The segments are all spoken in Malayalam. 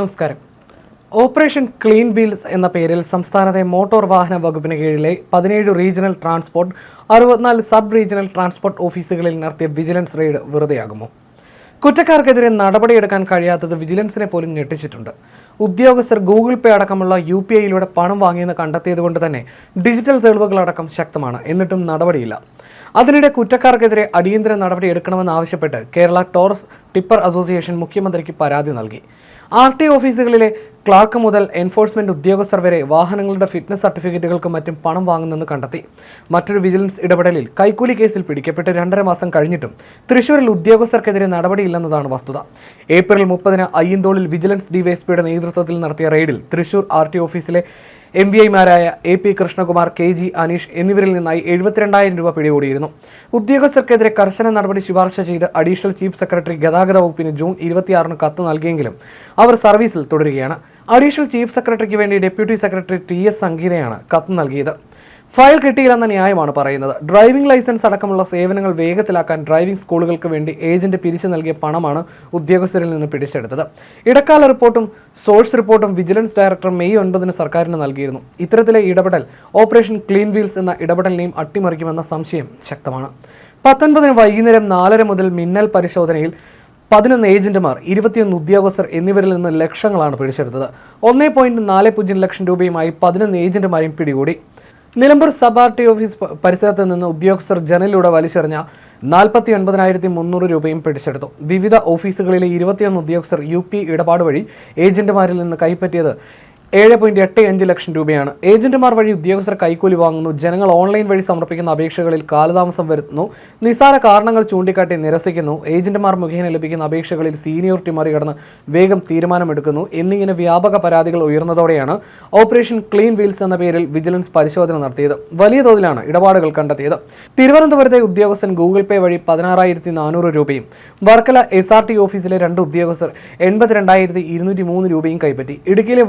നമസ്കാരം. ഓപ്പറേഷൻ ക്ലീൻ വീൽസ് എന്ന പേരിൽ സംസ്ഥാനത്തെ മോട്ടോർ വാഹന വകുപ്പിന് കീഴിലെ പതിനേഴ് റീജിയണൽ ട്രാൻസ്പോർട്ട് അറുപത്തിനാല് സബ് റീജിയണൽ ട്രാൻസ്പോർട്ട് ഓഫീസുകളിൽ നടത്തിയ വിജിലൻസ് റെയ്ഡ് വെറുതെയാകുമോ? കുറ്റക്കാർക്കെതിരെ നടപടിയെടുക്കാൻ കഴിയാത്തത് വിജിലൻസിനെ പോലും ഞെട്ടിച്ചിട്ടുണ്ട്. ഉദ്യോഗസ്ഥർ ഗൂഗിൾ പേ അടക്കമുള്ള യു പി ഐയിലൂടെ പണം വാങ്ങിയെന്ന് കണ്ടെത്തിയതുകൊണ്ട് തന്നെ ഡിജിറ്റൽ തെളിവുകളടക്കം ശക്തമാണ്. എന്നിട്ടും നടപടിയില്ല. അതിനിടെ കുറ്റക്കാർക്കെതിരെ അടിയന്തര നടപടി എടുക്കണമെന്നാവശ്യപ്പെട്ട് കേരള ടോറസ് ടിപ്പർ അസോസിയേഷൻ മുഖ്യമന്ത്രിക്ക് പരാതി നൽകി. ആർ ടി ഓഫീസുകളിലെ ക്ലാർക്ക് മുതൽ എൻഫോഴ്സ്മെന്റ് ഉദ്യോഗസ്ഥർ വരെ വാഹനങ്ങളുടെ ഫിറ്റ്നസ് സർട്ടിഫിക്കറ്റുകൾക്കും മറ്റും പണം വാങ്ങുന്നെന്ന് കണ്ടെത്തി. മറ്റൊരു വിജിലൻസ് ഇടപെടലിൽ കൈക്കൂലി കേസിൽ പിടിക്കപ്പെട്ട് രണ്ടര മാസം കഴിഞ്ഞിട്ടും തൃശൂരിൽ ഉദ്യോഗസ്ഥർക്കെതിരെ നടപടിയില്ലെന്നതാണ് വസ്തുത. ഏപ്രിൽ മുപ്പതിന് അയ്യന്തോളിൽ വിജിലൻസ് ഡിവൈഎസ്പിയുടെ നേതൃത്വത്തിൽ നടത്തിയ റെയ്ഡിൽ തൃശൂർ ആർ ടി ഓഫീസിലെ എം വി ഐമാരായ A P Krishnakumar K G Aneesh എന്നിവരിൽ നിന്നായി എഴുപത്തിരണ്ടായിരം രൂപ പിടികൂടിയിരുന്നു. ഉദ്യോഗസ്ഥർക്കെതിരെ കർശന നടപടി ശുപാർശ ചെയ്ത് അഡീഷണൽ ചീഫ് സെക്രട്ടറി ഗതാഗത വകുപ്പിന് ജൂൺ ഇരുപത്തിയാറിന് കത്ത് നൽകിയെങ്കിലും അവർ സർവീസിൽ തുടരുകയാണ്. അഡീഷണൽ ചീഫ് സെക്രട്ടറിക്ക് വേണ്ടി ഡെപ്യൂട്ടി സെക്രട്ടറി ടി എസ് സംഗീതയാണ് കത്ത് നൽകിയത്. ഫയൽ കിട്ടിയില്ലെന്ന ന്യായമാണ് പറയുന്നത്. ഡ്രൈവിംഗ് ലൈസൻസ് അടക്കമുള്ള സേവനങ്ങൾ വേഗത്തിലാക്കാൻ ഡ്രൈവിംഗ് സ്കൂളുകൾക്ക് വേണ്ടി ഏജന്റ് പിരിച്ചു നൽകിയ പണമാണ് ഉദ്യോഗസ്ഥരിൽ നിന്ന് പിടിച്ചെടുത്തത്. ഇടക്കാല റിപ്പോർട്ടും സോഴ്സ് റിപ്പോർട്ടും വിജിലൻസ് ഡയറക്ടർ മെയ് ഒൻപതിന് സർക്കാരിന് നൽകിയിരുന്നു. ഇത്തരത്തിലെ ഇടപെടൽ ഓപ്പറേഷൻ ക്ലീൻ വീൽസ് എന്ന ഇടപെടലിനെയും അട്ടിമറിക്കുമെന്ന സംശയം ശക്തമാണ്. പത്തൊൻപതിന് വൈകുന്നേരം നാലര മുതൽ മിന്നൽ പരിശോധനയിൽ പതിനൊന്ന് ഏജന്റുമാർ ഇരുപത്തിയൊന്ന് ഉദ്യോഗസ്ഥർ എന്നിവരിൽ നിന്ന് ലക്ഷങ്ങളാണ് പിടിച്ചെടുത്തത്. ഒന്നേ പോയിന്റ് നാല് പൂജ്യം ലക്ഷം രൂപയുമായി പതിനൊന്ന് ഏജന്റുമാരെയും പിടികൂടി. Nilambur sub R T office പരിസരത്ത് നിന്ന് ഉദ്യോഗസ്ഥർ ജനലിലൂടെ വലിച്ചെറിഞ്ഞ നാൽപ്പത്തി ഒൻപതിനായിരത്തി മുന്നൂറ് രൂപയും പിടിച്ചെടുത്തു. വിവിധ ഓഫീസുകളിലെ ഇരുപത്തിയൊന്ന് ഉദ്യോഗസ്ഥർ യു പി ഇടപാട് വഴി ഏജന്റുമാരിൽ നിന്ന് കൈപ്പറ്റിയത് ഏഴ് പോയിന്റ് എട്ട് അഞ്ച് ലക്ഷം രൂപയാണ്. ഏജന്റുമാർ വഴി ഉദ്യോഗസ്ഥർ കൈക്കൂലി വാങ്ങുന്നു. ജനങ്ങൾ ഓൺലൈൻ വഴി സമർപ്പിക്കുന്ന അപേക്ഷകളിൽ കാലതാമസം വരുത്തുന്നു. നിസ്സാര കാരണങ്ങൾ ചൂണ്ടിക്കാട്ടി നിരസിക്കുന്നു. ഏജന്റുമാർ മുഖേന ലഭിക്കുന്ന അപേക്ഷകളിൽ സീനിയോറിറ്റി മറികടന്ന് വേഗം തീരുമാനമെടുക്കുന്നു. എന്നിങ്ങനെ വ്യാപക പരാതികൾ ഉയർന്നതോടെയാണ് ഓപ്പറേഷൻ ക്ലീൻ വീൽസ് എന്ന പേരിൽ വിജിലൻസ് പരിശോധന നടത്തിയത്. വലിയ തോതിലാണ് ഇടപാടുകൾ കണ്ടെത്തിയത്. തിരുവനന്തപുരത്തെ ഉദ്യോഗസ്ഥൻ ഗൂഗിൾ പേ വഴി പതിനാറായിരത്തി നാനൂറ് രൂപയും വർക്കല എസ് ആർ ടി ഓഫീസിലെ രണ്ട് ഉദ്യോഗസ്ഥർ എൺപത്തിരണ്ടായിരത്തി ഇരുന്നൂറ്റി മൂന്ന് രൂപയും കൈപ്പറ്റി. ഇടുക്കിയിലെ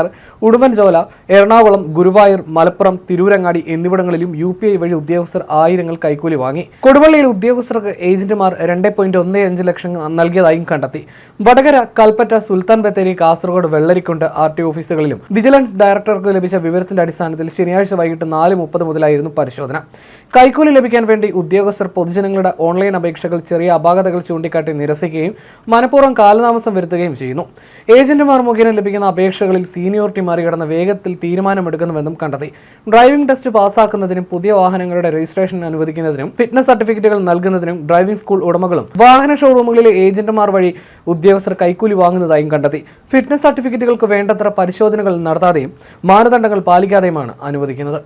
വണ്ടിപ്പെരിയാർ ഉടുമ്പൻചോല എറണാകുളം ഗുരുവായൂർ മലപ്പുറം തിരൂരങ്ങാടി എന്നിവിടങ്ങളിലും യു പി ഐ വഴി ഉദ്യോഗസ്ഥർ ആയിരങ്ങൾ കൈക്കൂലി വാങ്ങി. കൊടുവള്ളിയിൽ ഉദ്യോഗസ്ഥർക്ക് ഏജന്റുമാർ രണ്ട് പോയിന്റ് ഒന്ന് അഞ്ച് ലക്ഷം നൽകിയതായും കണ്ടെത്തി. വടകര കൽപ്പറ്റ സുൽത്താൻ ബത്തേരി കാസർഗോഡ് വെള്ളരിക്കുണ്ട് ആർ ടി ഓഫീസുകളിലും വിജിലൻസ് ഡയറക്ടർക്ക് ലഭിച്ച വിവരത്തിന്റെ അടിസ്ഥാനത്തിൽ ശനിയാഴ്ച വൈകിട്ട് നാല് മുപ്പത് മുതലായിരുന്നു പരിശോധന. കൈക്കൂലി ലഭിക്കാൻ വേണ്ടി ഉദ്യോഗസ്ഥർ പൊതുജനങ്ങളുടെ ഓൺലൈൻ അപേക്ഷകൾ ചെറിയ അപാകതകൾ ചൂണ്ടിക്കാട്ടി നിരസിക്കുകയും മനഃപൂർവം കാലതാമസം വരുത്തുകയും ചെയ്യുന്നു. ഏജന്റുമാർ മുഖേന ലഭിക്കുന്ന അപേക്ഷകളിൽ സീനിയോറിറ്റി മറികടന്ന് വേഗത്തിൽ തീരുമാനമെടുക്കുന്നുവെന്നും കണ്ടെത്തി. ഡ്രൈവിംഗ് ടെസ്റ്റ് പാസ്സാക്കുന്നതിനും പുതിയ വാഹനങ്ങളുടെ രജിസ്ട്രേഷൻ അനുവദിക്കുന്നതിനും ഫിറ്റ്നസ് സർട്ടിഫിക്കറ്റുകൾ നൽകുന്നതിനും ഡ്രൈവിംഗ് സ്കൂൾ ഉടമകളും വാഹന ഷോറൂമുകളിലെ ഏജന്റുമാർ വഴി ഉദ്യോഗസ്ഥർ കൈക്കൂലി വാങ്ങുന്നതായും കണ്ടെത്തി. ഫിറ്റ്നസ് സർട്ടിഫിക്കറ്റുകൾക്ക് വേണ്ടത്ര പരിശോധനകൾ നടത്താതെയും മാനദണ്ഡങ്ങൾ പാലിക്കാതെയുമാണ് അനുവദിക്കുന്നത്.